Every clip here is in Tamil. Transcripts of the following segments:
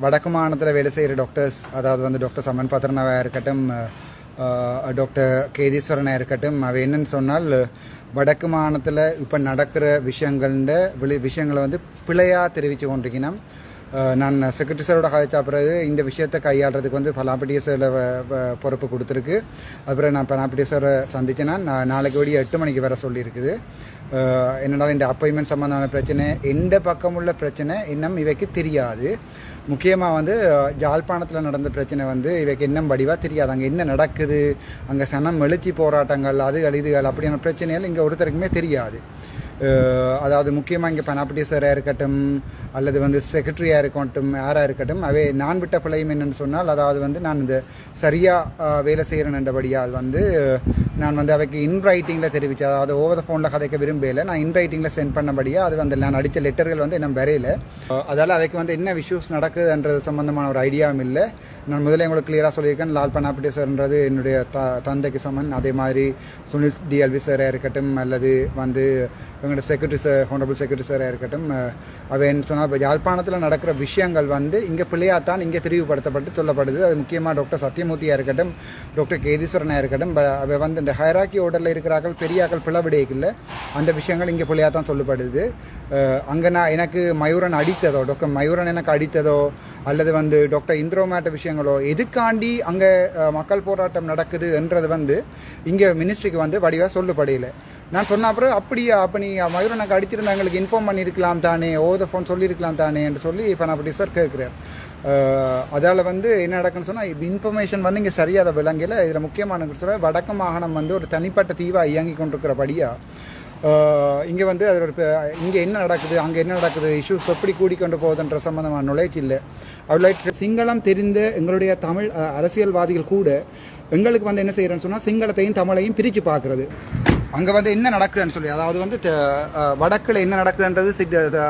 வடக்கு மாநிலத்தில் வேலை செய்கிற டாக்டர்ஸ் அதாவது வந்து டாக்டர் சமன் பத்ரனாவாக இருக்கட்டும் டாக்டர் கேதீஸ்வரனாக இருக்கட்டும் அவ என்னன்னு சொன்னால் வடக்கு மாநிலத்தில் இப்போ நடக்கிற விஷயங்கள்ட விளி விஷயங்களை வந்து பிழையாக தெரிவித்து கொண்டிருக்கணும் நான் செக்ரட்டரி சாரோட கதைச்சா பிறகு இந்த விஷயத்தை கையாளுறதுக்கு வந்து பலாப்பட்டிய சாரில் பொறுப்பு கொடுத்துருக்கு. அப்புறம் நான் பலாப்பட்டிய சாரை சந்திச்சேன்னா நான் நாளைக்கு விடிய எட்டு மணிக்கு வர சொல்லியிருக்குது. அஹ், என்னடா இந்த அப்பாயின்மெண்ட் சம்மந்தமான பிரச்சனை எந்த பக்கம் உள்ள பிரச்சனை இன்னும் இவைக்கு தெரியாது. முக்கியமாக வந்து ஜாழ்ப்பாணத்தில் நடந்த பிரச்சனை வந்து இவைக்கு இன்னும் வடிவாக தெரியாது. அங்கே என்ன நடக்குது அங்கே சனம் எழுச்சி போராட்டங்கள் அது அழிதுகள் அப்படியான பிரச்சனைகள் இங்கே ஒருத்தருக்குமே தெரியாது. அதாவது முக்கியமாக இங்கே பனாப்பட்டி சாராக இருக்கட்டும் அல்லது வந்து செக்ரட்டரியாக இருக்கட்டும் யாராக இருக்கட்டும் அவை நான் விட்ட பிழையும் என்னென்னு சொன்னால் அதாவது வந்து நான் இந்த சரியாக வேலை செய்கிறேன் என்றபடியால் வந்து நான் வந்து அவைக்கு இன் ரைட்டிங்கில் தெரிவித்தேன் அதாவது ஓவர் ஃபோனில் கதைக்க விரும்பல நான் இன் ரைட்டிங்கில் சென்ட் பண்ணபடியாக அது வந்து நான் அடித்த லெட்டர்கள் வந்து இன்னும் வரையில. அதால் அவைக்கு வந்து என்ன இஷ்யூஸ் நடக்குதுன்றது சம்மந்தமான ஒரு ஐடியாவும் இல்லை. நான் முதல்ல உங்களுக்கு கிளியராக சொல்லியிருக்கேன் லால் பனாப்பட்டி சார்ன்றது என்னுடைய த தந்தைக்கு சமன் அதே மாதிரி சுனில் டிஎல்வி சாராக இருக்கட்டும் அல்லது வந்து எங்களோட செக்ரட்டரி சார் ஹோனரபிள் செக்ரட்டரி சாராக இருக்கட்டும் அவை என்ன சொன்னால் இப்போ யாழ்ப்பாணத்தில் நடக்கிற விஷயங்கள் வந்து இங்கே பிள்ளையாத்தான் இங்கே தெரிவுபடுத்தப்பட்டு சொல்லப்படுது. அது முக்கியமாக டாக்டர் சத்யமூர்த்தியாக இருக்கட்டும் டாக்டர் கேதீஸ்வரனாக இருக்கட்டும் அவை வந்து இந்த ஹைராக்கி ஓர்டரில் இருக்கிறார்கள் பெரியாக்கள் பிளவிடையில் அந்த விஷயங்கள் இங்கே பிள்ளையாக தான் சொல்லப்படுது அங்கே நான் எனக்கு மயூரன் அடித்ததோ டாக்டர் மயூரன் எனக்கு அடித்ததோ அல்லது வந்து டாக்டர் இந்திரோமேட்ட விஷயங்களோ எதுக்காண்டி அங்கே மக்கள் போராட்டம் நடக்குது என்றது வந்து இங்கே மினிஸ்ட்ரிக்கு வந்து வடிவாக சொல்லப்படையில நான் சொன்ன அப்புறம் அப்படியா? அப்போ நீ மயூரன் எனக்கு அடிச்சிருந்தா எங்களுக்கு இன்ஃபார்ம் பண்ணியிருக்கலாம் தானே? ஓத ஃபோன் சொல்லியிருக்கலாம் தானே? என்று சொல்லி இப்போ நான் அப்படி சார் கேட்குறேன் அதால் வந்து என்ன நடக்குன்னு சொன்னால் இன்ஃபர்மேஷன் வந்து இங்கே சரியாக அதை விளங்கல. இதில் முக்கியமான சொல்ல வடக்கு மாகாணம் வந்து ஒரு தனிப்பட்ட தீவாக இயங்கி கொண்டிருக்கிறபடியாக இங்கே வந்து அது ஒரு இங்கே என்ன நடக்குது? அங்கே என்ன நடக்குது? இஷ்யூஸ் எப்படி கூடிக்கொண்டு போகுதுன்ற சம்மந்தமான நுழைச்சி இல்லை. அவ்வளோ சிங்களம் தெரிந்த எங்களுடைய தமிழ் அரசியல்வாதிகள் கூட எங்களுக்கு வந்து என்ன செய்கிறேன்னு சொன்னால் சிங்களத்தையும் தமிழையும் பிரித்து பார்க்குறது. அங்கே வந்து என்ன நடக்குதுன்னு சொல்லி அதாவது வந்து வடக்கில் என்ன நடக்குதுன்றது சித்த-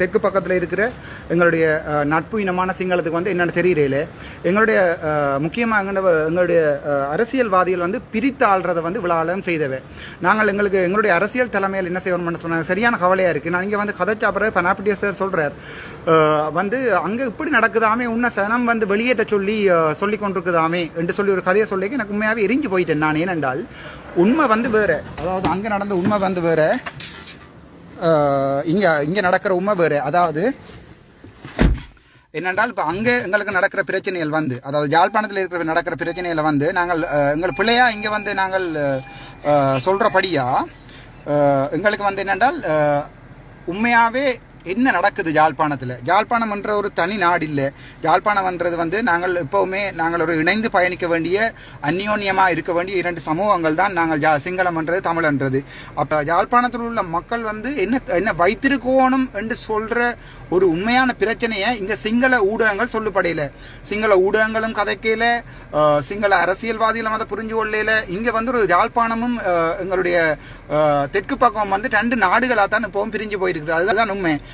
தெற்கு பக்கத்தில் இருக்கிற எங்களுடைய நட்பு இனமான சிங்களத்துக்கு வந்து என்னென்னு தெரியல எங்களுடைய முக்கியமாக எங்களோட எங்களுடைய அரசியல்வாதிகள் வந்து பிரித்து ஆள்றதை வந்து விழாலம் செய்தவை. நாங்கள் எங்களுக்கு எங்களுடைய அரசியல் தலைமையில் என்ன செய்யணும்னு சொன்னாங்க சரியான கவலையாக இருக்குது நான் இங்கே வந்து கதைச்சா பிறகு பனாப்பிட்டிய சார் சொல்கிறார் வந்து அங்கே இப்படி நடக்குதாமே உன்ன சனம் வந்து வெளியேற்ற சொல்லி சொல்லி கொண்டிருக்குதாமே என்று சொல்லி ஒரு கதையை சொல்லி எனக்கு உண்மையாகவே எரிஞ்சு போயிட்டேன் நான். ஏனென்றால் உண்மை வந்து வேறு. அதாவது அங்கே நடந்த உண்மை வந்து வேறு. இங்கே இங்கே நடக்கிற உண்மை வேறு. அதாவது என்னென்றால் இப்போ அங்கே எங்களுக்கு நடக்கிற பிரச்சனைகள் வந்து அதாவது யாழ்ப்பாணத்தில் இருக்கிற நடக்கிற பிரச்சனைகளை வந்து நாங்கள் எங்கள் பிள்ளையாக இங்கே வந்து நாங்கள் சொல்கிறபடியாக எங்களுக்கு வந்து என்னென்றால் உண்மையாகவே என்ன நடக்குது யாழ்ப்பாணத்தில்? யாழ்ப்பாணம் என்ற ஒரு தனி நாடு இல்லை. யாழ்ப்பாணம் என்றது வந்து நாங்கள் எப்போவுமே நாங்கள் ஒரு இணைந்து பயணிக்க வேண்டிய அந்யோன்யமாக இருக்க வேண்டிய இரண்டு சமூகங்கள் தான் நாங்கள் ஜா சிங்களம் என்றது தமிழ் என்றது. அப்போ யாழ்ப்பாணத்தில் உள்ள மக்கள் வந்து என்ன என்ன வைத்திருக்கோணும் என்று சொல்கிற ஒரு உண்மையான பிரச்சனையை இங்கே சிங்கள ஊடகங்கள் சொல்லப்படையில சிங்கள ஊடகங்களும் கதைக்கையில் சிங்கள அரசியல்வாதிகளும் அதை புரிஞ்சு கொள்ளையில் இங்கே வந்து ஒரு யாழ்ப்பாணமும் எங்களுடைய தெற்கு பக்கம் வந்து ரெண்டு நாடுகளாக தான் இப்போவும் பிரிஞ்சு போயிருக்குது. அதுதான் உண்மை.